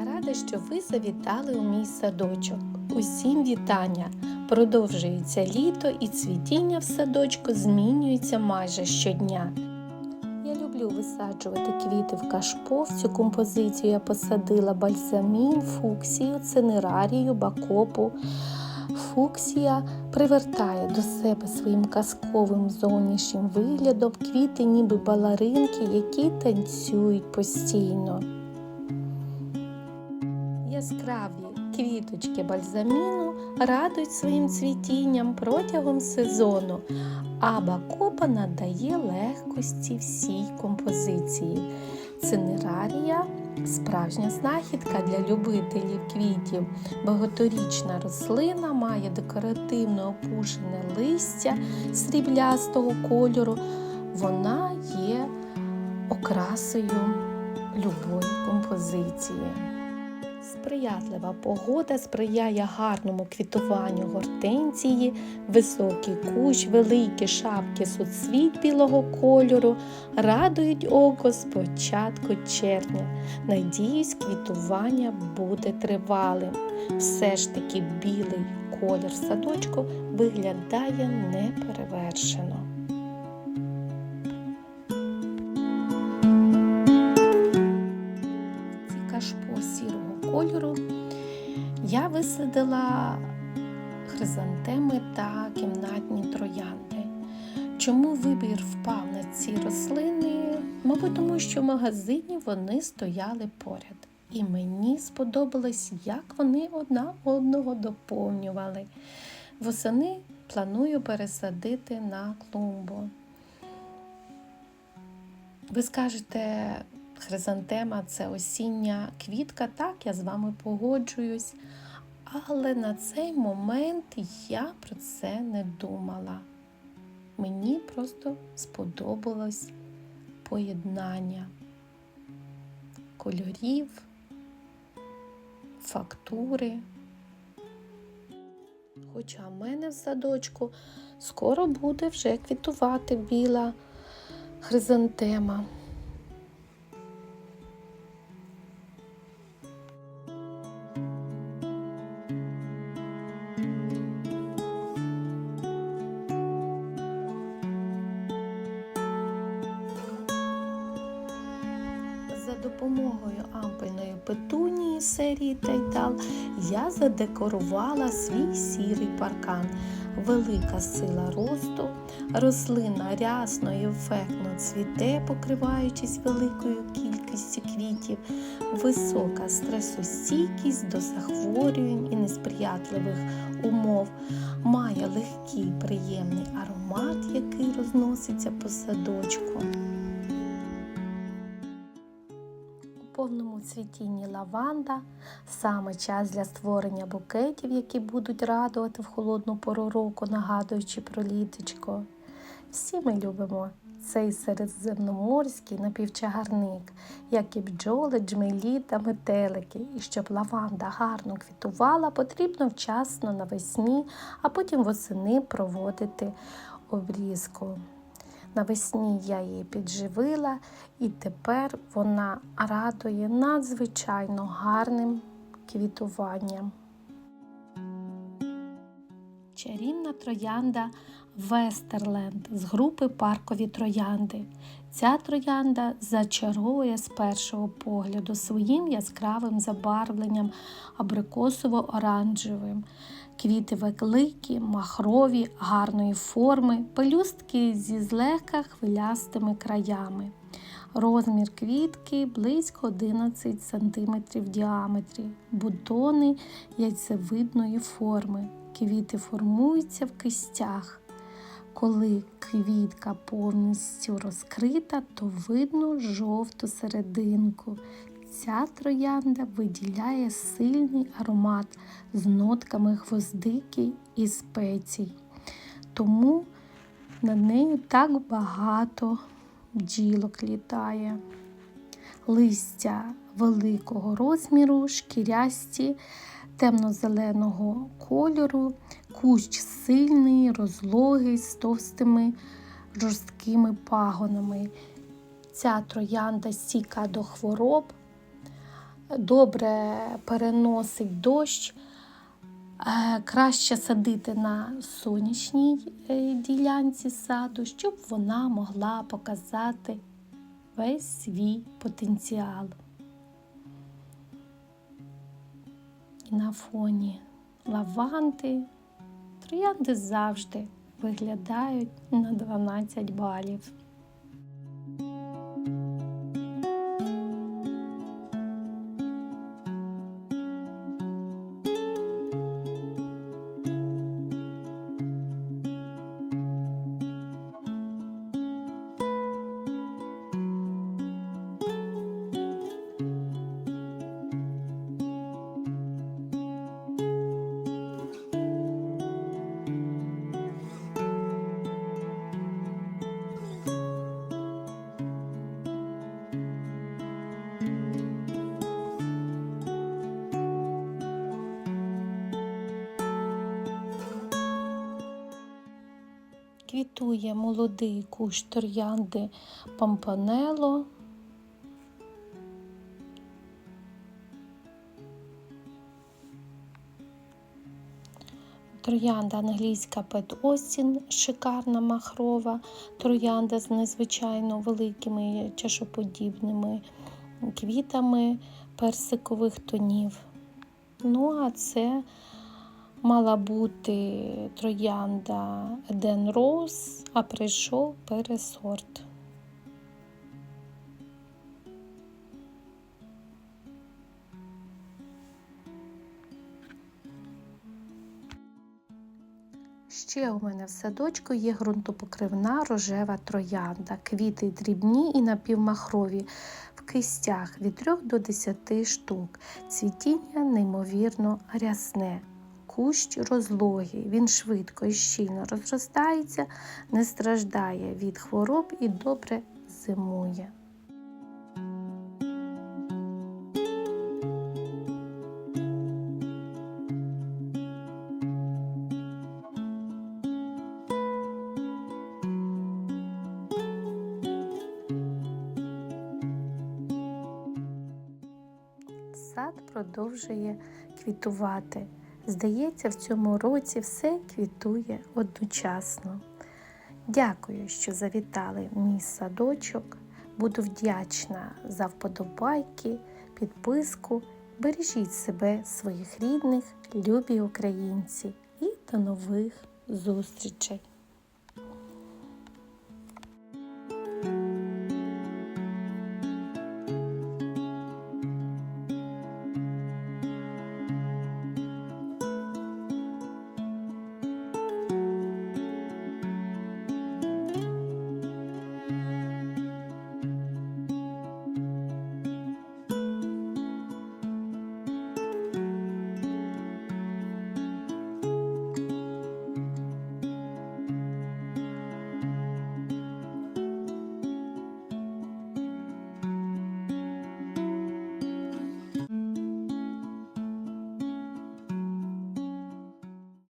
Я рада, що ви завітали у мій садочок. Усім вітання! Продовжується літо і цвітіння в садочку змінюється майже щодня. Я люблю висаджувати квіти в кашпо. В цю композицію я посадила бальзамін, фуксію, цинерарію, бакопу. Фуксія привертає до себе своїм казковим зовнішнім виглядом квіти, ніби балеринки, які танцюють постійно. Яскраві квіточки бальзаміну радують своїм цвітінням протягом сезону, а бакопа надає легкості всій композиції. Цинерарія справжня знахідка для любителів квітів. Багаторічна рослина має декоративно опушене листя сріблястого кольору. Вона є окрасою любої композиції. Сприятлива погода сприяє гарному квітуванню гортензії, високий кущ, великі шапки суцвіт білого кольору радують око з початку червня. Надіюсь, квітування буде тривалим. Все ж таки білий колір садочку виглядає неперевершено. Кольору я висадила хризантеми та кімнатні троянди. Чому вибір впав на ці рослини? Мабуть, тому що в магазині вони стояли поряд. І мені сподобалось, як вони одна одного доповнювали. Восени планую пересадити на клумбу. Ви скажете, хризантема це осіння квітка, так, я з вами погоджуюсь. Але на цей момент я про це не думала. Мені просто сподобалось поєднання кольорів, фактури. Хоча в мене в садочку скоро буде вже квітувати біла хризантема. Допомогою ампельної петунії серії Тайтал я задекорувала свій сірий паркан. Велика сила росту, рослина рясно і ефектно цвіте, покриваючись великою кількістю квітів, висока стресостійкість до захворювань і несприятливих умов, має легкий приємний аромат, який розноситься по садочку. Повному цвітінні лаванда саме час для створення букетів, які будуть радувати в холодну пору року, нагадуючи про літочко. Всі ми любимо цей середземноморський напівчагарник, як і бджоли, джмелі та метелики. І щоб лаванда гарно квітувала, потрібно вчасно навесні, а потім восени проводити обрізку. Навесні я її підживила, і тепер вона радує надзвичайно гарним квітуванням. Чарівна троянда Вестерленд з групи паркові троянди. Ця троянда зачарує з першого погляду своїм яскравим забарвленням абрикосово-оранжевим. Квіти великі, махрові, гарної форми, пелюстки зі злегка хвилястими краями. Розмір квітки близько 11 см в діаметрі, бутони яйцевидної форми. Квіти формуються в кистях. Коли квітка повністю розкрита, то видно жовту серединку. Ця троянда виділяє сильний аромат з нотками гвоздики і спецій. Тому над нею так багато бджілок літає. Листя великого розміру, шкірясті, темно-зеленого кольору, кущ сильний, розлогий, з товстими жорсткими пагонами. Ця троянда стійка до хвороб, добре переносить дощ. Е, Краще садити на сонячній е, ділянці саду, щоб вона могла показати весь свій потенціал. І на фоні лаванди троянди завжди виглядають на 12 балів. Квітує молодий кущ троянди Пампанело. Троянда англійська Пет Остін, шикарна махрова троянда з незвичайно великими чашоподібними квітами персикових тонів. Ну, а це мала бути троянда Еден Роуз, а прийшов пересорт. Ще у мене в садочку є ґрунтопокривна рожева троянда, квіти дрібні і напівмахрові в кистях від 3 до 10 штук. Цвітіння неймовірно рясне. Кущ розлогий, він швидко і щільно розростається, не страждає від хвороб і добре зимує. Сад продовжує квітувати. Здається, в цьому році все квітує одночасно. Дякую, що завітали в мій садочок. Буду вдячна за вподобайки, підписку. Бережіть себе, своїх рідних, любі українці, і до нових зустрічей!